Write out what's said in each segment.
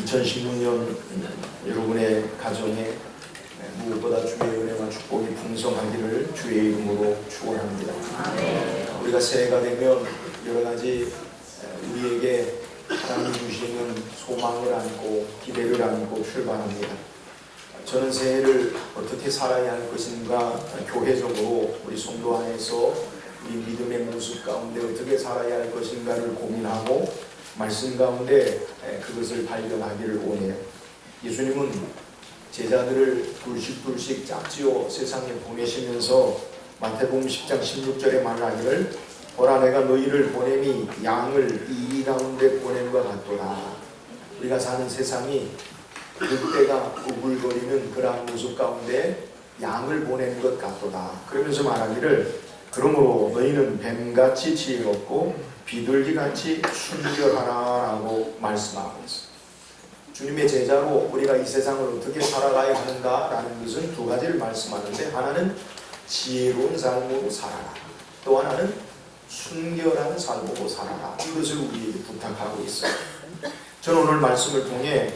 2016년 여러분의 가정에 무엇보다 주의 은혜와 축복이 풍성하기를 주의 이름으로 축원합니다. 우리가 새해가 되면 여러 가지 우리에게 하나님 주시는 소망을 안고 기대를 안고 출발합니다. 저는 새해를 어떻게 살아야 할 것인가 교회적으로 우리 성도 안에서 우리 믿음의 모습 가운데 어떻게 살아야 할 것인가를 고민하고 말씀 가운데 그것을 발견하기를 원해요. 예수님은 제자들을 둘씩둘씩 짝지어 세상에 보내시면서 마태복음 10장 16절에 말하기를 보라 내가 너희를 보내니 양을 이 가운데 것 같도다. 우리가 사는 세상이 늑대가 우글거리는 그러한 모습 가운데 양을 보낸 것 같도다. 그러면서 말하기를 그러므로 너희는 뱀같이 지혜롭고 비둘기같이 순결하라라고 말씀하고 있습니다. 주님의 제자로 우리가 이 세상을 어떻게 살아가야 하는가라는 것은 두 가지를 말씀하는데 하나는 지혜로운 삶으로 살아라. 또 하나는 순결한 삶으로 살아라. 이것을 우리에게 부탁하고 있어요. 저는 오늘 말씀을 통해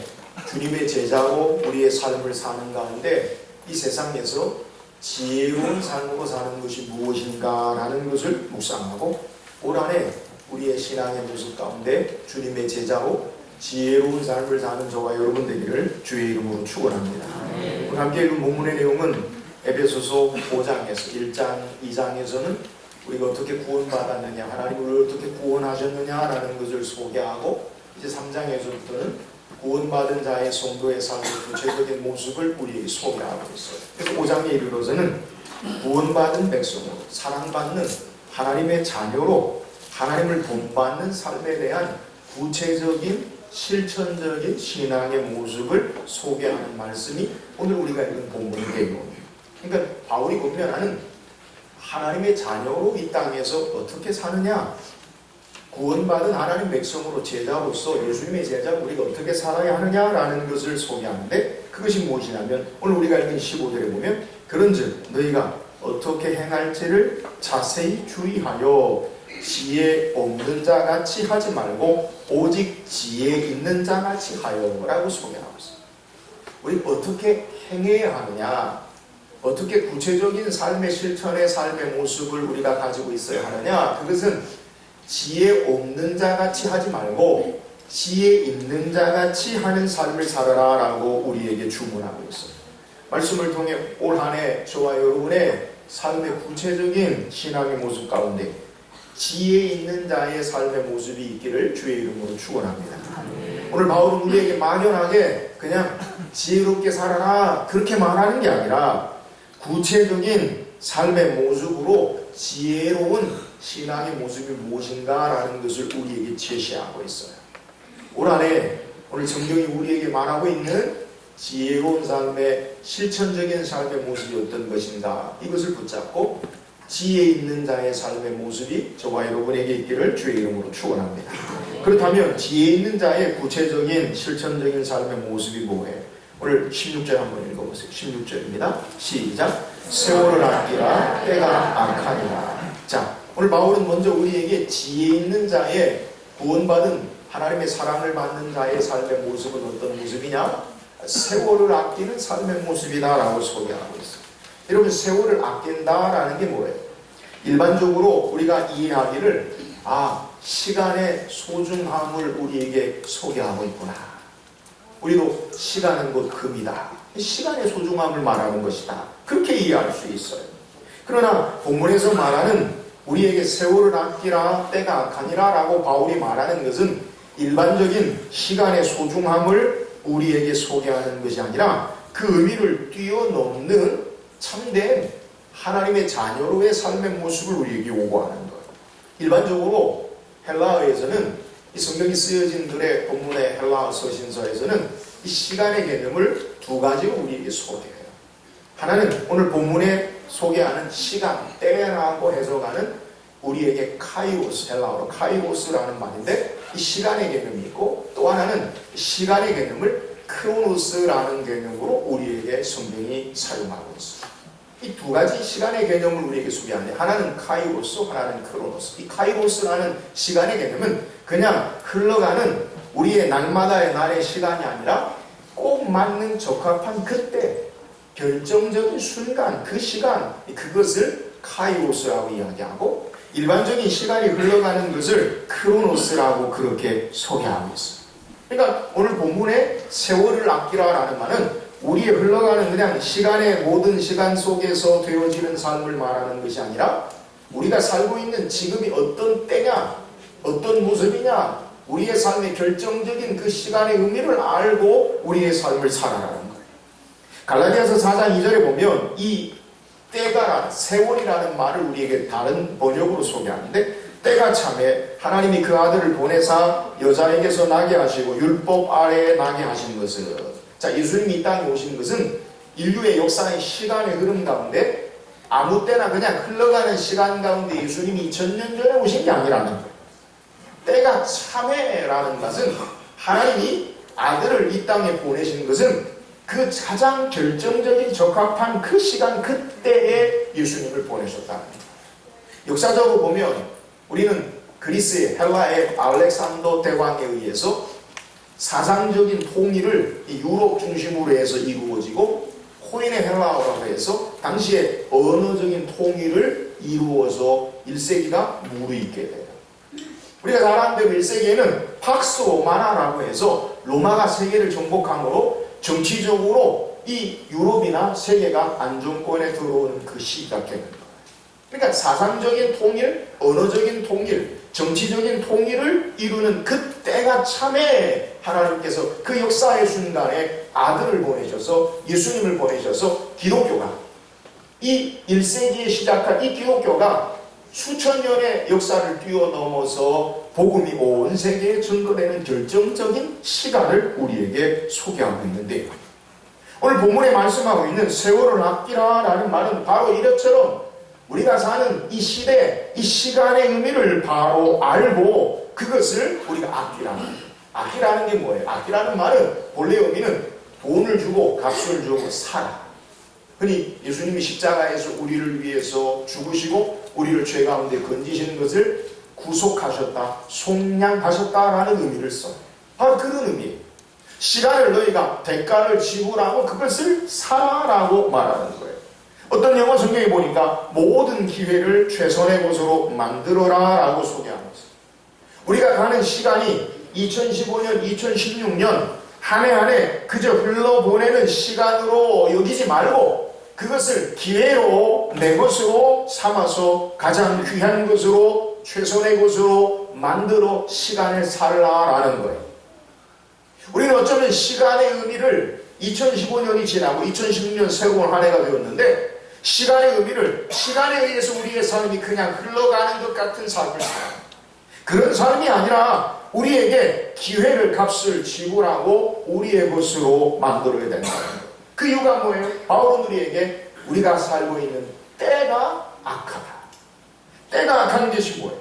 주님의 제자로 우리의 삶을 사는 가운데 이 세상에서 지혜로운 삶으로 사는 것이 무엇인가라는 것을 묵상하고 올 한해 우리의 신앙의 모습 가운데 주님의 제자로 지혜로운 삶을 사는 저와 여러분 되기를 주의 이름으로 축원합니다. 오늘 함께 읽은 본문의 내용은 에베소서 5장에서 1장, 2장에서는 우리가 어떻게 구원받았느냐, 하나님을 어떻게 구원하셨느냐라는 것을 소개하고 이제 3장에서부터는 구원받은 자의 성도의 삶의 구체적인 모습을 우리에게 소개하고 있어요. 그래서 5장에 이르러서는 구원받은 백성으로 사랑받는 하나님의 자녀로 하나님을 본받는 삶에 대한 구체적인 실천적인 신앙의 모습을 소개하는 말씀이 오늘 우리가 읽은 본문의 내용입니다. 그러니까 바울이 보면하는 하나님의 자녀로 이 땅에서 어떻게 사느냐 구원받은 하나님 백성으로 제자로서 예수님의 제자 우리가 어떻게 살아야 하느냐라는 것을 소개하는데 그것이 무엇이냐면 오늘 우리가 읽은 15절에 보면 그런즉 너희가 어떻게 행할지를 자세히 주의하여 지혜 없는 자 같이 하지 말고 오직 지혜 있는 자 같이 하여라고 소개하고 있습니다. 우리 어떻게 행해야 하느냐? 어떻게 구체적인 삶의 실천의 삶의 모습을 우리가 가지고 있어야 하느냐? 그것은 지혜 없는 자 같이 하지 말고 지혜 있는 자 같이 하는 삶을 살아라 라고 우리에게 주문하고 있어요. 말씀을 통해 올 한해 저와 여러분의 삶의 구체적인 신앙의 모습 가운데 지혜 있는 자의 삶의 모습이 있기를 주의 이름으로 축원합니다. 오늘 바울은 우리에게 막연하게 그냥 지혜롭게 살아라 그렇게 말하는 게 아니라 구체적인 삶의 모습으로 지혜로운 신앙의 모습이 무엇인가라는 것을 우리에게 제시하고 있어요. 올 한해 오늘 성경이 우리에게 말하고 있는 지혜로운 삶의 실천적인 삶의 모습이 어떤 것인가 이것을 붙잡고 지혜 있는 자의 삶의 모습이 저와 여러분에게 있기를 주의 이름으로 축원합니다. 그렇다면 지혜 있는 자의 구체적인 실천적인 삶의 모습이 뭐예요? 오늘 16절 한번 읽어보세요. 16절입니다. 시작. 세월을 아끼라 때가 악하니라. 자, 오늘 바울은 먼저 우리에게 지혜 있는 자의 구원받은 하나님의 사랑을 받는 자의 삶의 모습은 어떤 모습이냐? 세월을 아끼는 삶의 모습이다라고 소개하고 있습니다. 여러분 세월을 아낀다라는 게 뭐예요? 일반적으로 우리가 이해하기를 아 시간의 소중함을 우리에게 소개하고 있구나. 우리도 시간은 곧 금이다. 시간의 소중함을 말하는 것이다. 그렇게 이해할 수 있어요. 그러나 본문에서 말하는 우리에게 세월을 아끼라 때가 악하니라 라고 바울이 말하는 것은 일반적인 시간의 소중함을 우리에게 소개하는 것이 아니라 그 의미를 뛰어넘는 참된 하나님의 자녀로의 삶의 모습을 우리에게 요구하는 거예요. 일반적으로 헬라어에서는 이 성경이 쓰여진 글의 본문의 헬라어 서신서에서는 이 시간의 개념을 두 가지로 우리에게 소개해요. 하나는 오늘 본문에 소개하는 시간, 때라고 해석하는 우리에게 카이오스, 헬라어로 카이오스라는 말인데 이 시간의 개념이 있고 또 하나는 시간의 개념을 크로노스라는 개념으로 우리에게 성경이 사용하고 있습니다. 이 두 가지 시간의 개념을 우리에게 소개하는데 하나는 카이로스, 하나는 크로노스. 이 카이로스라는 시간의 개념은 그냥 흘러가는 우리의 날마다의 날의 시간이 아니라 꼭 맞는 적합한 그때 결정적인 순간, 그 시간, 그것을 카이로스라고 이야기하고 일반적인 시간이 흘러가는 것을 크로노스라고 그렇게 소개하고 있어요. 그러니까 오늘 본문에 세월을 아끼라라는 말은 우리의 흘러가는 그냥 시간의 모든 시간 속에서 되어지는 삶을 말하는 것이 아니라 우리가 살고 있는 지금이 어떤 때냐, 어떤 모습이냐, 우리의 삶의 결정적인 그 시간의 의미를 알고 우리의 삶을 살아가는. 갈라디아서 4장 2절에 보면 이 때가 세월이라는 말을 우리에게 다른 번역으로 소개하는데 때가 참에 하나님이 그 아들을 보내사 여자에게서 나게 하시고 율법 아래에 나게 하신 것은 자 예수님이 이 땅에 오신 것은 인류의 역사의 시간의 흐름 가운데 아무 때나 그냥 흘러가는 시간 가운데 예수님이 2000년 전에 오신 게 아니라는 거예요. 때가 참회라는 것은 하나님이 아들을 이 땅에 보내신 것은 그 가장 결정적인 적합한 그 시간 그때에 예수님을 보내셨다는 거예요. 역사적으로 보면 우리는 그리스의 헬라의 알렉산더 대왕에 의해서 사상적인 통일을 유럽 중심으로 해서 이루어지고 코인의 헬라어라고 해서 당시에 언어적인 통일을 이루어서 1세기가 무르익게 돼요. 우리가 잘 아는 대로 1세기에는 팍스 로마나라고 해서 로마가 세계를 정복함으로 정치적으로 이 유럽이나 세계가 안정권에 들어오는 그 시기가 되는 거예요. 그러니까 사상적인 통일, 언어적인 통일, 정치적인 통일을 이루는 그때가 참에 하나님께서 그 역사의 순간에 아들을 보내셔서 예수님을 보내셔서 기독교가 이 1세기에 시작한 이 기독교가 수천 년의 역사를 뛰어넘어서 복음이 온 세계에 전도되는 결정적인 시간을 우리에게 소개하고 있는데요. 오늘 본문에 말씀하고 있는 세월을 아끼라 라는 말은 바로 이것처럼 우리가 사는 이 시대, 이 시간의 의미를 바로 알고 그것을 우리가 아끼라는 아끼라는 게 뭐예요? 아끼라는 말은 본래 의미는 돈을 주고 값을 주고 사라. 흔히 예수님이 십자가에서 우리를 위해서 죽으시고 우리를 죄 가운데 건지시는 것을 구속하셨다, 속량하셨다라는 의미를 써요. 바로 그런 의미예요. 시간을 너희가 대가를 지불하고 그것을 사라라고 말하는 거예요. 어떤 영어 성경에 보니까 모든 기회를 최선의 것으로 만들어라 라고 있어요. 우리가 가는 시간이 2015년, 2016년 한 해 한 해 그저 흘러보내는 시간으로 여기지 말고 그것을 기회로 내 것으로 삼아서 가장 귀한 것으로 최선의 것으로 만들어 시간을 살라라는 거예요. 우리는 어쩌면 시간의 의미를 2015년이 지나고 2016년 새로운 한 해가 되었는데 시간의 의미를 시간에 의해서 우리의 삶이 그냥 흘러가는 것 같은 삶을 살아. 그런 삶이 아니라 우리에게 기회를 값을 지불하고 우리의 것으로 만들어야 된다는 거예요. 그 이유가 뭐예요? 바울은 우리에게 우리가 살고 있는 때가 악하다. 때가 악한 것이 뭐예요?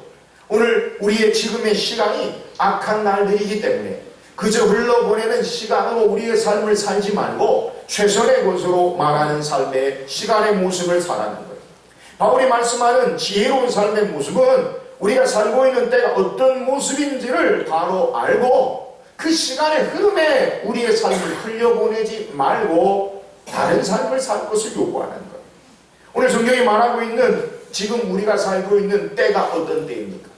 오늘 우리의 지금의 시간이 악한 날들이기 때문에 그저 흘러보내는 시간으로 우리의 삶을 살지 말고 최선의 것으로 말하는 삶의 시간의 모습을 살아는 거예요. 바울이 말씀하는 지혜로운 삶의 모습은 우리가 살고 있는 때가 어떤 모습인지를 바로 알고 그 시간의 흐름에 우리의 삶을 흘려보내지 말고 다른 삶을 살 것을 요구하는 거예요. 오늘 성경이 말하고 있는 지금 우리가 살고 있는 때가 어떤 때입니까?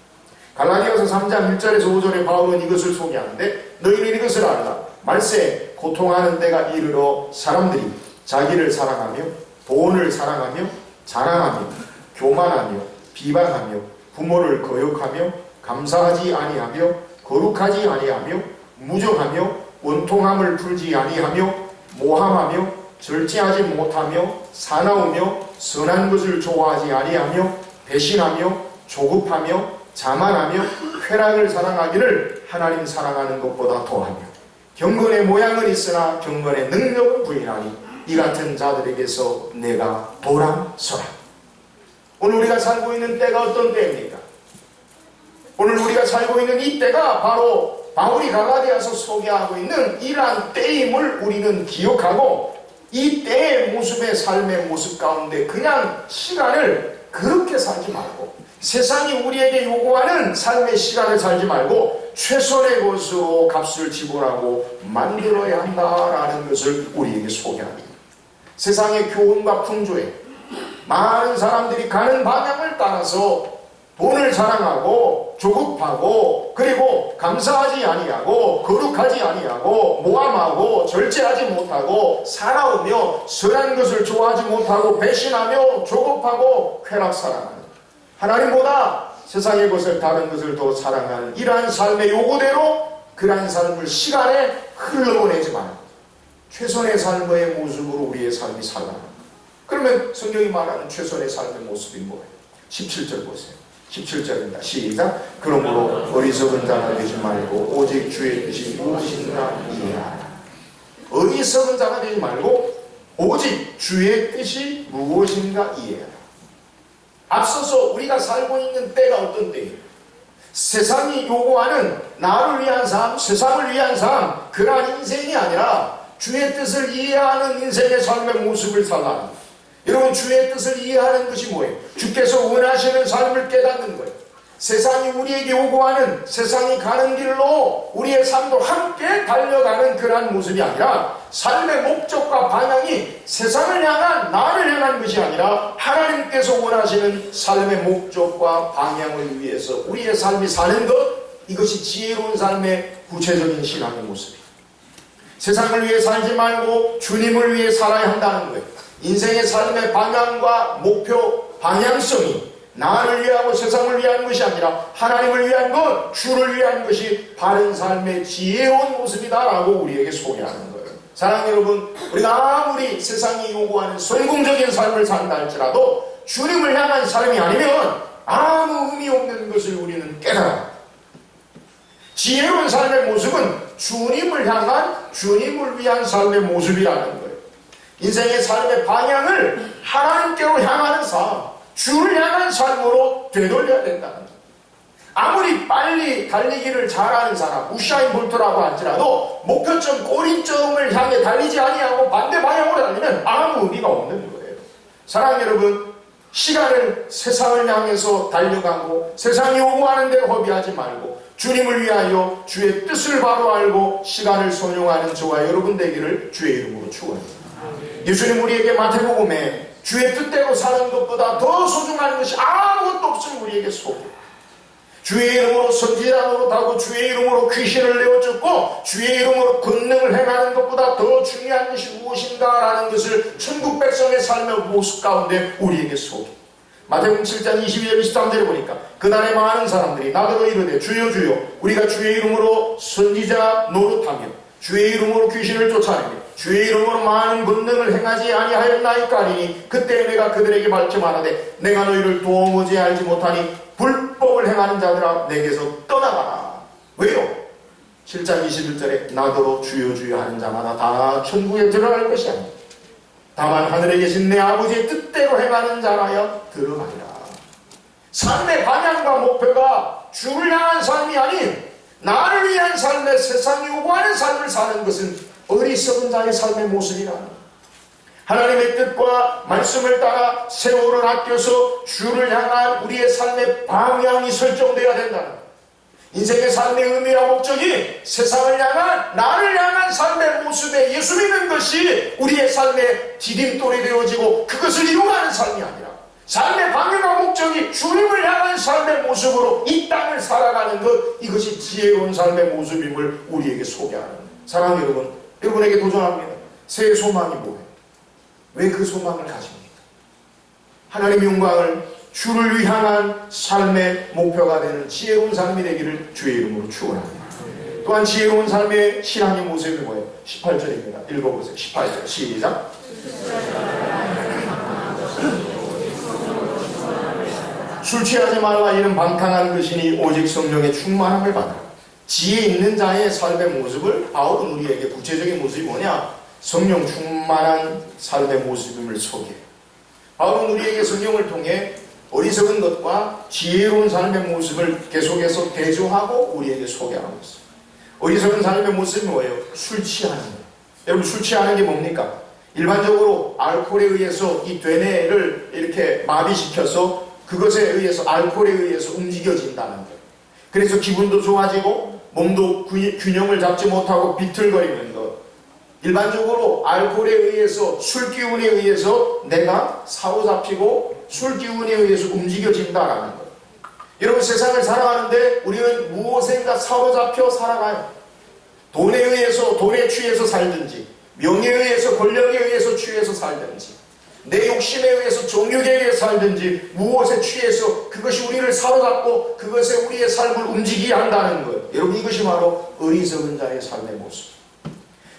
갈라디아서 3장 1절에서 5절에 바울은 이것을 소개하는데 너희는 이것을 알라. 말세 고통하는 때가 이르러 사람들이 자기를 사랑하며 돈을 사랑하며 자랑하며 교만하며 비방하며 부모를 거역하며 감사하지 아니하며 거룩하지 아니하며 무정하며 원통함을 풀지 아니하며 모함하며 절제하지 못하며 사나우며 선한 것을 좋아하지 아니하며 배신하며 조급하며 자만하며 쾌락을 사랑하기를 하나님 사랑하는 것보다 더하며 경건의 모양은 있으나 경건의 능력은 부인하니 이 같은 자들에게서 내가 도랑서라 오늘 우리가 살고 있는 때가 어떤 때입니까? 오늘 우리가 살고 있는 이 때가 바로 바울이 갈라디아서 소개하고 있는 이러한 때임을 우리는 기억하고 이 때의 모습의 삶의 모습 가운데 그냥 시간을 그렇게 살지 말고 세상이 우리에게 요구하는 삶의 시간을 살지 말고 최선의 것으로 값을 지불하고 만들어야 한다라는 것을 우리에게 소개합니다. 세상의 교훈과 풍조에 많은 사람들이 가는 방향을 따라서 돈을 자랑하고 조급하고 그리고 감사하지 아니하고 거룩하지 아니하고 모함하고 절제하지 못하고 살아오며 선한 것을 좋아하지 못하고 배신하며 조급하고 쾌락 사랑하는 하나님보다 세상의 것을 다른 것을 더 사랑하는 이러한 삶의 요구대로 그러한 삶을 시간에 흘러보내지 말고 최선의 삶의 모습으로 우리의 삶이 살아가는 거예요. 그러면 성경이 말하는 최선의 삶의 모습이 뭐예요? 17절 보세요. 17절입니다. 시작. 그러므로 어리석은 자가 되지 말고 오직 주의 뜻이 무엇인가 이해하라. 어리석은 자가 되지 말고 오직 주의 뜻이 무엇인가 이해하라. 앞서서 우리가 살고 있는 때가 어떤 때예요? 세상이 요구하는 나를 위한 삶, 세상을 위한 삶, 그러한 인생이 아니라 주의 뜻을 이해하는 인생의 삶의 모습을 살아가는 여러분 주의 뜻을 이해하는 것이 뭐예요? 주께서 원하시는 삶을 깨닫는 거예요. 세상이 우리에게 요구하는 세상이 가는 길로 우리의 삶도 함께 달려가는 그러한 모습이 아니라 삶의 목적과 방향이 세상을 향한 나를 향한 것이 아니라 하나님께서 원하시는 삶의 목적과 방향을 위해서 우리의 삶이 사는 것 이것이 지혜로운 삶의 구체적인 신앙의 모습이에요. 세상을 위해 살지 말고 주님을 위해 살아야 한다는 거예요. 인생의 삶의 방향과 목표, 방향성이 나를 위하고 세상을 위한 것이 아니라 하나님을 위한 것, 주를 위한 것이 바른 삶의 지혜로운 모습이다라고 우리에게 소개하는 거예요. 사랑하는 여러분, 우리가 아무리 세상이 요구하는 성공적인 삶을 산다 할지라도 주님을 향한 삶이 아니면 아무 의미 없는 것을 우리는 깨달아요. 지혜로운 삶의 모습은 주님을 향한 주님을 위한 삶의 모습이라는 거예요. 인생의 삶의 방향을 하나님께로 향하는 삶, 주를 향한 삶으로 되돌려야 된다는 거예요. 아무리 빨리 달리기를 잘하는 사람, 우샤인 볼트라고 할지라도 목표점 꼬리점을 향해 달리지 아니하고 반대 방향으로 달리면 아무 의미가 없는 거예요. 사랑하는 여러분, 시간을 세상을 향해서 달려가고 세상이 요구하는 대로 허비하지 말고 주님을 위하여 주의 뜻을 바로 알고 시간을 소용하는 저와 여러분 되기를 주의 이름으로 축원합니다. 예수님 우리에게 마태복음에 주의 뜻대로 사는 것보다 더 소중한 것이 아무것도 없음 우리에게 소개. 주의 이름으로 선지자 노릇하고 주의 이름으로 귀신을 내어쫓고 주의 이름으로 권능을 행하는 것보다 더 중요한 것이 무엇인가라는 것을 천국 백성의 삶의 모습 가운데 우리에게 소개. 마태복음 7장 22절 23절에 보니까 그날에 많은 사람들이 나더러 이르되 주여 주여 우리가 주의 이름으로 선지자 노릇하며 주의 이름으로 귀신을 쫓아내며 주의 이름으로 많은 권능을 행하지 아니하였나이까 하니 그때 내가 그들에게 말씀하라되 내가 너희를 도무지 알지 못하니 불법을 행하는 자들아 내게서 떠나가라 왜요? 7장 21절에 나더러 주여 주여 하는 자마다 다 천국에 들어갈 것이 아니라 다만 하늘에 계신 내 아버지의 뜻대로 행하는 자라야 들어가리라 삶의 방향과 목표가 주를 향한 삶이 아닌 나를 위한 삶의 세상이 요구하는 삶을 사는 것은 어리석은 자의 삶의 모습이라. 하나님의 뜻과 말씀을 따라 세월을 아껴서 주를 향한 우리의 삶의 방향이 설정되어야 된다. 인생의 삶의 의미와 목적이 세상을 향한 나를 향한 삶의 모습에 예수 믿는 것이 우리의 삶의 디딤돌이 되어지고 그것을 이루어가는 삶이 아니라 삶의 방향과 목적이 주님을 향한 삶의 모습으로 이 땅을 살아가는 것 이것이 지혜로운 삶의 모습임을 우리에게 소개하는 사랑하는 여러분 여러분에게 도전합니다 새해 소망이 뭐예요? 왜 그 소망을 가집니까? 하나님의 영광을 주를 향한 삶의 목표가 되는 지혜로운 삶이 되기를 주의 이름으로 축원합니다. 또한 지혜로운 삶의 신앙의 모습이 뭐예요? 18절입니다. 읽어보세요. 18절 시작. 술 취하지 말라 이는 방탕한 것이니 오직 성령의 충만함을 받아 지혜 있는 자의 삶의 모습을 바울은 우리에게 구체적인 모습이 뭐냐 성령 충만한 삶의 모습임을 소개해 바울은 우리에게 성경을 통해 어리석은 것과 지혜로운 삶의 모습을 계속해서 대조하고 우리에게 소개하고 있어요 어리석은 삶의 모습이 뭐예요? 술 취하는 거예요 여러분 술 취하는 게 뭡니까? 일반적으로 알코올에 의해서 이 되뇌를 이렇게 마비시켜서 그것에 의해서 알코올에 의해서 움직여진다는 거예요. 그래서 기분도 좋아지고 몸도 균- 균형을 잡지 못하고 비틀거리는 것. 일반적으로 알코올에 의해서 술 기운에 의해서 내가 사로잡히고 술 기운에 의해서 움직여진다라는 것. 여러분 세상을 살아가는데 우리는 무엇인가 사로잡혀 살아가요. 돈에 의해서 돈에 취해서 살든지 명예에 의해서 권력에 의해서 취해서 살든지 내 욕심에 의해서 의해서 살든지 무엇에 취해서 그것이 우리를 사로잡고 그것에 우리의 삶을 움직이게 한다는 것. 여러분 이것이 바로 어리석은 자의 삶의 모습.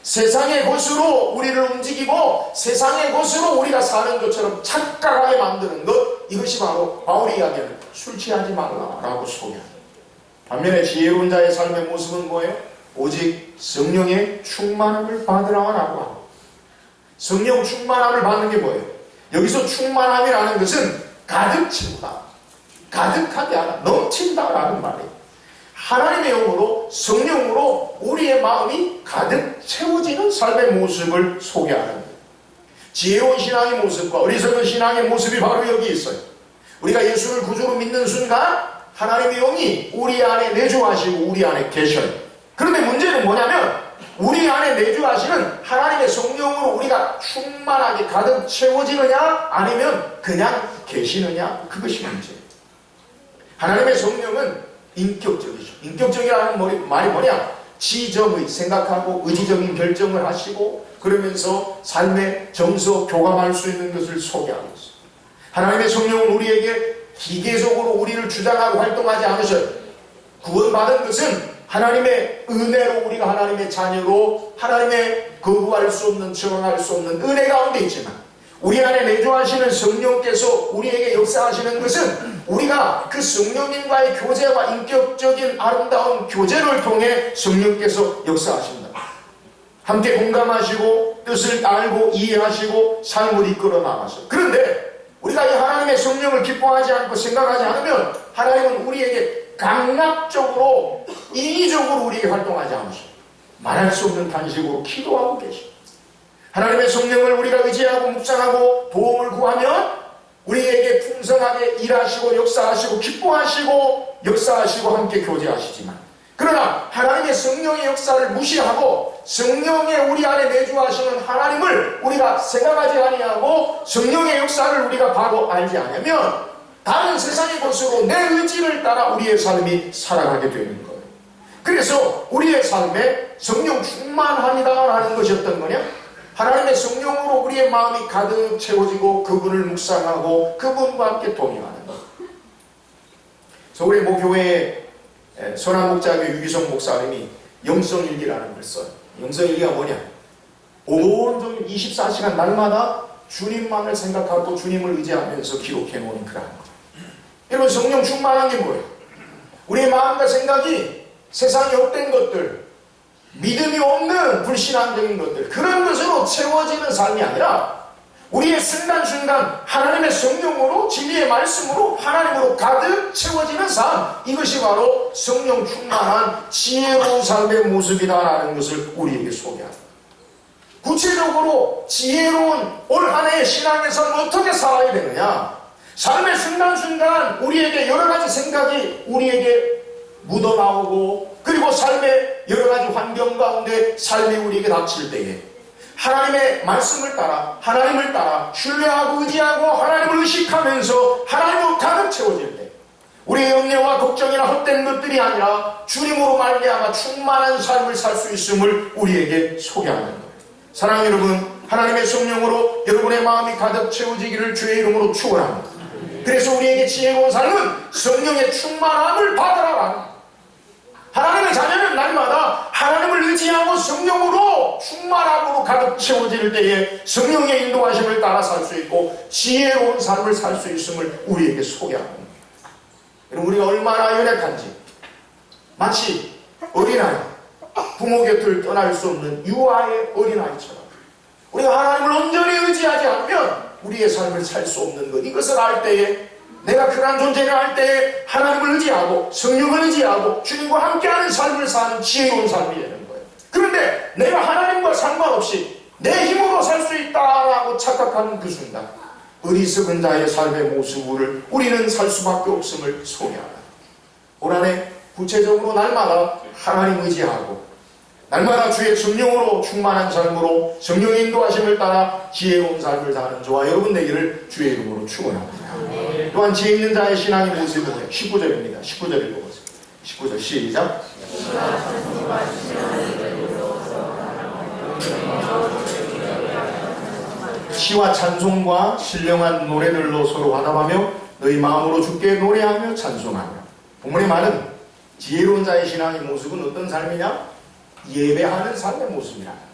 세상의 것으로 우리를 움직이고 세상의 것으로 우리가 사는 것처럼 착각하게 만드는 것 이것이 바로 바울이 이야기하는 술 취하지 말라라고 소개합니다. 반면에 지혜로운 자의 삶의 모습은 뭐예요? 오직 성령의 충만함을 받으라고 하고 성령 충만함을 받는 게 뭐예요? 여기서 충만함이라는 것은 가득 채우다. 가득하게 하다 넘친다라는 말이에요. 하나님의 영으로 성령으로 우리의 마음이 가득 채워지는 삶의 모습을 소개하는 거예요. 지혜로운 신앙의 모습과 어리석은 신앙의 모습이 바로 여기 있어요. 우리가 예수를 구주로 믿는 순간 하나님의 영이 우리 안에 내주하시고 우리 안에 계셔요. 그런데 문제는 뭐냐면 우리 안에 내주하시는 하나님의 성령으로 우리가 충만하게 가득 채워지느냐 아니면 그냥 계시느냐 그것이 문제예요. 하나님의 성령은 인격적이죠. 인격적이라는 말이 뭐냐? 지정의 생각하고 의지적인 결정을 하시고 그러면서 삶의 정서 교감할 수 있는 것을 소개하고 있어요. 하나님의 성령은 우리에게 기계적으로 우리를 주장하고 활동하지 않으셔요. 구원받은 것은 하나님의 은혜로 우리가 하나님의 자녀로 하나님의 거부할 수 없는 정할 수 없는 은혜 가운데 있지만 우리 안에 내주하시는 성령께서 우리에게 역사하시는 것은 우리가 그 성령님과의 교제와 인격적인 아름다운 교제를 통해 성령께서 역사하신다. 함께 공감하시고 뜻을 알고 이해하시고 삶을 이끌어 나가서 그런데 우리가 이 하나님의 성령을 기뻐하지 않고 생각하지 않으면 하나님은 우리에게 강압적으로 인위적으로 우리에게 활동하지 않으셔 말할 수 없는 단식으로 기도하고 계십니다. 하나님의 성령을 우리가 의지하고 묵상하고 도움을 구하면 우리에게 풍성하게 일하시고 역사하시고 기뻐하시고 역사하시고 함께 교제하시지만 그러나 하나님의 성령의 역사를 무시하고 성령의 우리 안에 내주하시는 하나님을 우리가 생각하지 아니하고 성령의 역사를 우리가 바로 알지 않으면 다른 세상의 것으로 내 의지를 따라 우리의 삶이 살아가게 되는 거예요. 그래서 우리의 삶에 성령 충만함이다라는 것이 어떤 거냐? 하나님의 성령으로 우리의 마음이 가득 채워지고 그분을 묵상하고 그분과 함께 동행하는 것. 서울의 모교회에 선한 목자교 유기성 목사님이 영성일기라는 걸 써요. 영성일기가 뭐냐? 온종일 24시간 날마다 주님만을 생각하고 주님을 의지하면서 기록해 놓은 것. 여러분 성령 충만한 게 뭐예요? 우리의 마음과 생각이 세상에 없던 것들, 믿음이 없는 불신앙적인 것들, 그런 것으로 채워지는 삶이 아니라 우리의 순간순간 하나님의 성령으로 진리의 말씀으로 하나님으로 가득 채워지는 삶 이것이 바로 성령 충만한 지혜로운 삶의 모습이다라는 것을 우리에게 소개합니다. 구체적으로 지혜로운 올 한 해의 신앙에서 어떻게 살아야 되느냐 삶의 순간순간 우리에게 여러 가지 생각이 우리에게 묻어나오고 그리고 삶의 여러 가지 환경 가운데 삶이 우리에게 닥칠 때에 하나님의 말씀을 따라 하나님을 따라 신뢰하고 의지하고 하나님을 의식하면서 하나님으로 가득 채워질 때 우리의 염려와 걱정이나 헛된 것들이 아니라 주님으로 말미암아 충만한 삶을 살 수 있음을 우리에게 소개하는 거예요. 사랑하는 여러분, 하나님의 성령으로 여러분의 마음이 가득 채워지기를 주의 이름으로 축원합니다. 그래서 우리에게 지혜로운 삶은 성령의 충만함을 받으라라는 하나님의 자녀는 날마다 하나님을 의지하고 성령으로 충만함으로 가득 채워질 때에 성령의 인도하심을 따라 살 수 있고 지혜로운 삶을 살 수 있음을 우리에게 소개합니다. 여러분 우리가 얼마나 연약한지 마치 어린아이 부모 곁을 떠날 수 없는 유아의 어린아이처럼 우리가 하나님을 온전히 의지하지 않으면 우리의 삶을 살 수 없는 것 이것을 알 때에 내가 그러한 존재를 할 때에 하나님을 의지하고 성령을 의지하고 주님과 함께하는 삶을 사는 지혜로운 삶이 되는 거예요. 그런데 내가 하나님과 상관없이 내 힘으로 살 수 있다라고 착각하는 그 순간 어리석은 자의 삶의 모습을 우리는 살 수밖에 없음을 소개하라. 올 한해 구체적으로 날마다 하나님 의지하고 날마다 주의 성령으로 충만한 삶으로 성령의 인도하심을 따라 지혜로운 삶을 사는 저와 여러분 되기를 주의 이름으로 축원합니다. 또한 지혜 있는 자의 신앙의 모습은 19절입니다. 19절 읽어보세요. 19절 시작. 시와 찬송과 신령한 노래들로 서로 화답하며 너희 마음으로 주께 노래하며 찬송하며 본문의 말은 지혜로운 자의 신앙의 모습은 어떤 삶이냐? 예배하는 삶의 모습이라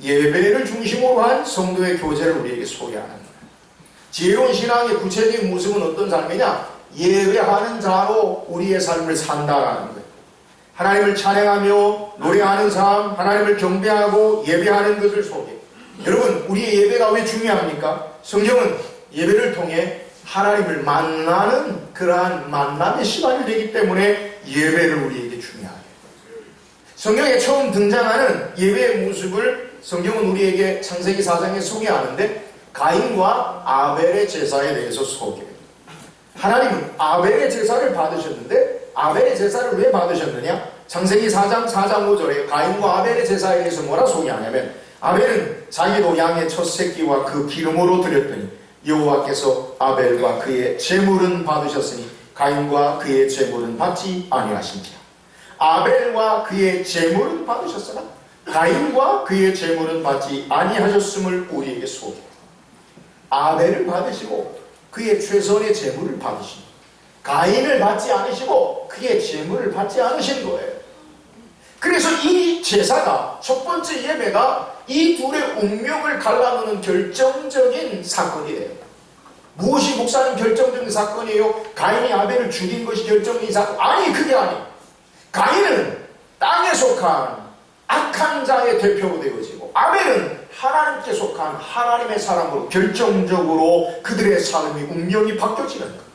예배를 중심으로 한 성도의 교제를 우리에게 소개하는 거예요. 지혜로운 신앙의 구체적인 모습은 어떤 삶이냐? 예배하는 자로 우리의 삶을 산다라는 거예요. 하나님을 찬양하며 노래하는 삶, 하나님을 경배하고 예배하는 것을 소개. 여러분, 우리의 예배가 왜 중요합니까? 성경은 예배를 통해 하나님을 만나는 그러한 만남의 시간이 되기 때문에 예배를 우리에게 중요하게. 성경에 처음 등장하는 예배의 모습을 성경은 우리에게 창세기 4장에 소개하는데 가인과 아벨의 제사에 대해서 소개해요. 하나님은 아벨의 제사를 받으셨는데 아벨의 제사를 왜 받으셨느냐? 창세기 4장 4장 5절에 가인과 아벨의 제사에 대해서 뭐라 소개하냐면 아벨은 자기도 양의 첫 새끼와 그 기름으로 드렸더니 여호와께서 아벨과 그의 제물은 받으셨으니 가인과 그의 제물은 받지 아니하신지라. 아벨과 그의 제물은 받으셨으나 가인과 그의 제물은 받지 아니하셨음을 우리에게 소개. 아벨을 받으시고 그의 최선의 제물을 받으신 가인을 받지 않으시고 그의 제물을 받지 않으신 거예요. 그래서 이 제사가 첫 번째 예배가 이 둘의 운명을 갈라놓는 결정적인 사건이 돼요. 무엇이 목사님 결정적인 사건이에요? 가인이 아벨을 죽인 것이 결정적인 사건? 아니 그게 아니. 가인은 땅에 속한 악한 자의 대표로 되어지고 아벨은 하나님께 속한 하나님의 사람으로 결정적으로 그들의 삶이 운명이 바뀌어지는 거예요.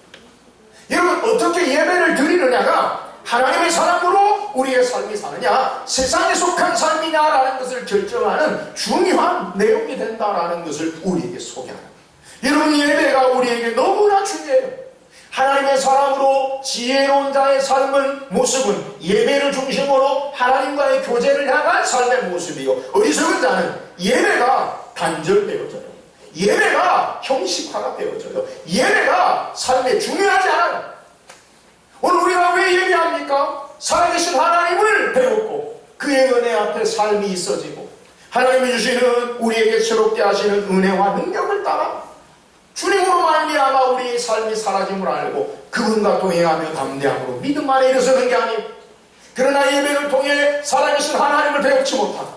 여러분 어떻게 예배를 드리느냐가 하나님의 사람으로 우리의 삶이 사느냐 세상에 속한 삶이냐라는 것을 결정하는 중요한 내용이 된다라는 것을 우리에게 소개합니다. 여러분 예배가 우리에게 너무나 중요해요. 하나님의 사람으로 지혜로운 자의 삶은 모습은 예배를 중심으로 하나님과의 교제를 향한 삶의 모습이요. 어리석은 자는 예배가 단절되어져요. 예배가 형식화가 되어져요. 예배가 삶에 중요하지 않아요. 오늘 우리가 왜 예배합니까? 살아계신 하나님을 배웠고 그의 은혜 앞에 삶이 있어지고 하나님이 주시는 우리에게 새롭게 하시는 은혜와 능력을 따라 주님으로 말미암아 우리의 삶이 사라짐을 알고 그분과 동행하며 담대함으로 믿음 안에 일어서는 게 아니에요. 그러나 예배를 통해 살아계신 하나님을 배우지 못하고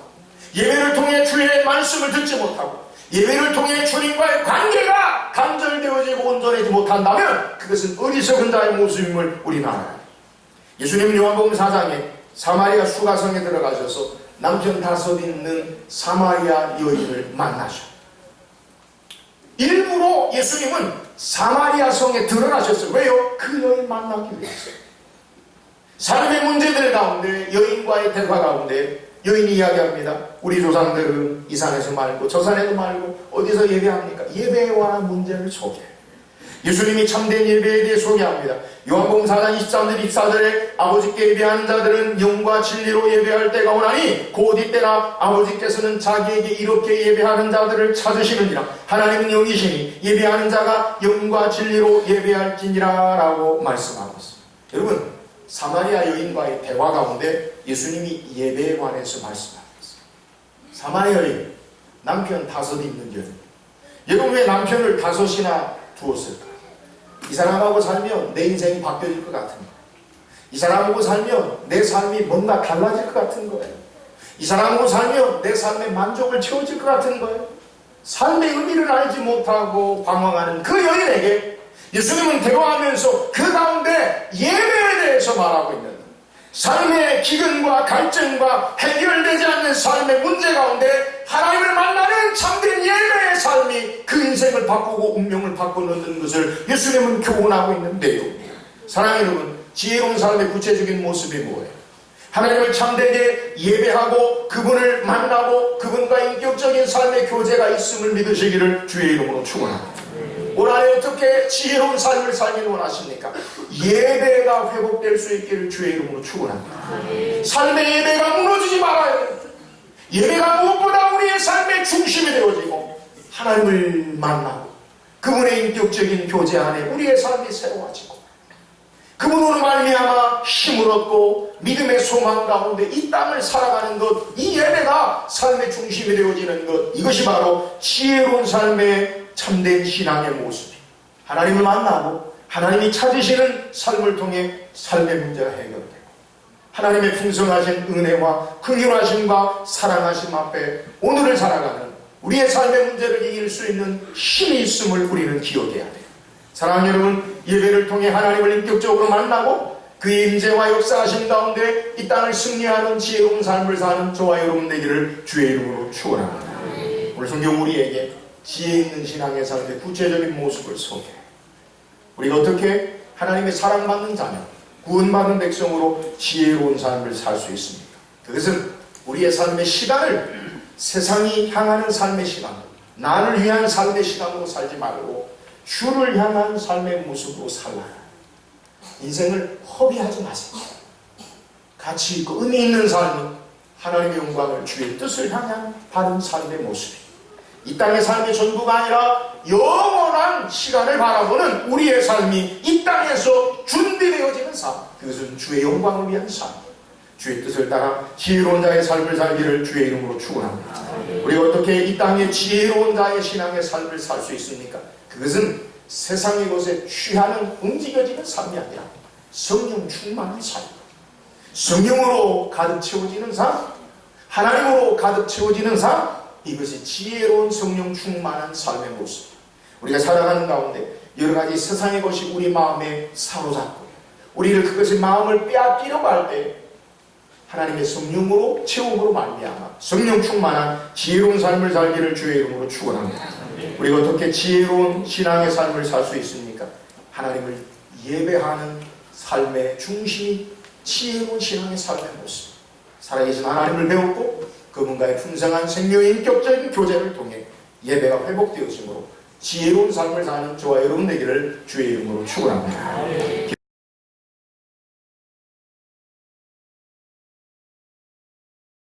예배를 통해 주의 말씀을 듣지 못하고 예배를 통해 주님과의 관계가 간절되어지고 온전해지 못한다면 그것은 어리석은 자의 모습임을 우리는 알아요. 예수님은 요한복음 4장에 사마리아 수가성에 들어가셔서 남편 다섯 있는 사마리아 여인을 만나셔. 일부러 예수님은 사마리아 성에 드러나셨어요. 왜요? 그 여인 만나기 위해서. 삶의 문제들 가운데 여인과의 대화 가운데 여인이 이야기합니다. 우리 조상들은 이 산에서 말고 저 산에도 말고 어디서 예배합니까? 관한 문제를 소개해요. 예수님이 참된 예배에 대해 소개합니다. 요한복음 4장 23절 24절에 아버지께 예배하는 자들은 영과 진리로 예배할 때가 오나니 곧 이때나 아버지께서는 자기에게 이렇게 예배하는 자들을 찾으시느니라 하나님은 영이시니 예배하는 자가 영과 진리로 예배할지니라 라고 말씀하고 있습니다. 여러분 사마리아 여인과의 대화 가운데 예수님이 예배에 관해서 말씀하고 있어요. 사마리아 여인 남편 다섯 있는 여인 여러분 왜 남편을 다섯이나 두었을까? 이 사람하고 살면 내 인생이 바뀌어질 것 같은 거예요. 이 사람하고 살면 내 삶이 뭔가 달라질 것 같은 거예요. 이 사람하고 살면 내 삶의 만족을 채워질 것 같은 거예요. 삶의 의미를 알지 못하고 방황하는 그 여인에게 예수님은 대화하면서 그 가운데 예배에 대해서 말하고 있는 삶의 기근과 갈증과 해결되지 않는 삶의 문제 가운데 하나님을 만나는 참된 예배의 삶이 그 인생을 바꾸고 운명을 바꿔놓는 것을 예수님은 교훈하고 있는 내용입니다. 사랑하는 여러분, 지혜로운 삶의 구체적인 모습이 뭐예요? 하나님을 참되게 예배하고 그분을 만나고 그분과 인격적인 삶의 교제가 있음을 믿으시기를 주의 이름으로 축원합니다. 올 한해 어떻게 지혜로운 삶을 살기를 원하십니까? 예배가 회복될 수 있기를 주의 이름으로 축원합니다. 삶의 예배가 무너지지 됩니다. 예배가 무엇보다 우리의 삶의 중심이 되어지고 하나님을 만나고 그분의 인격적인 교제 안에 우리의 삶이 새로워지고 그분으로 말미암아 힘을 얻고 믿음의 소망 가운데 이 땅을 살아가는 것, 이 예배가 삶의 중심이 되어지는 것, 이것이 바로 지혜로운 삶의 참된 신앙의 모습이 하나님을 만나고 하나님이 찾으시는 삶을 통해 삶의 문제가 해결되고 하나님의 풍성하신 은혜와 긍휼하심과 사랑하심 앞에 오늘을 살아가는 우리의 삶의 문제를 이길 수 있는 힘이 있음을 우리는 기억해야 돼요. 사랑하는 여러분, 예배를 통해 하나님을 인격적으로 만나고 그의 임재와 역사하심 가운데 이 땅을 승리하는 지혜로운 삶을 사는 저와 여러분 되기를 주의 이름으로 축원합니다. 오늘 성경 우리에게 지혜 있는 신앙의 삶의 구체적인 모습을 소개해. 우리가 어떻게 하나님의 사랑받는 자녀, 구원받은 백성으로 지혜로운 삶을 살 수 있습니까? 그것은 우리의 삶의 시간을 세상이 향하는 삶의 시간, 나를 위한 삶의 시간으로 살지 말고 주를 향한 삶의 모습으로 살라. 인생을 허비하지 마세요. 가치 있고 의미 있는 삶은 하나님의 영광을 주의 뜻을 향한 바른 삶의 모습이 이 땅의 삶의 전부가 아니라 영원한 시간을 바라보는 우리의 삶이 이 땅에서 준비되어지는 삶 그것은 주의 영광을 위한 삶 주의 뜻을 따라 지혜로운 자의 삶을 살기를 주의 이름으로 축원합니다. 우리가 어떻게 이 땅에 지혜로운 자의 신앙의 삶을 살 수 있습니까? 그것은 세상의 것에 취하는 움직여지는 삶이 아니라 성령 충만한 삶 성령으로 가득 채워지는 삶 하나님으로 가득 채워지는 삶 이것이 지혜로운 성령 충만한 삶의 모습 우리가 살아가는 가운데 여러 가지 세상의 것이 우리 마음에 사로잡고 우리를 그것의 마음을 빼앗기려고 할 때 하나님의 성령으로 채움으로 말미암아 성령 충만한 지혜로운 삶을 살기를 주의 이름으로 축원합니다. 우리가 어떻게 지혜로운 신앙의 삶을 살 수 있습니까? 하나님을 예배하는 삶의 중심이 지혜로운 신앙의 삶의 모습. 살아계신 하나님을 배웠고 그분과의 풍성한 생명의 인격적인 교제를 통해 예배가 회복되어지므로 지혜로운 삶을 사는 저와 여러분 되기를 주의 이름으로 축원합니다.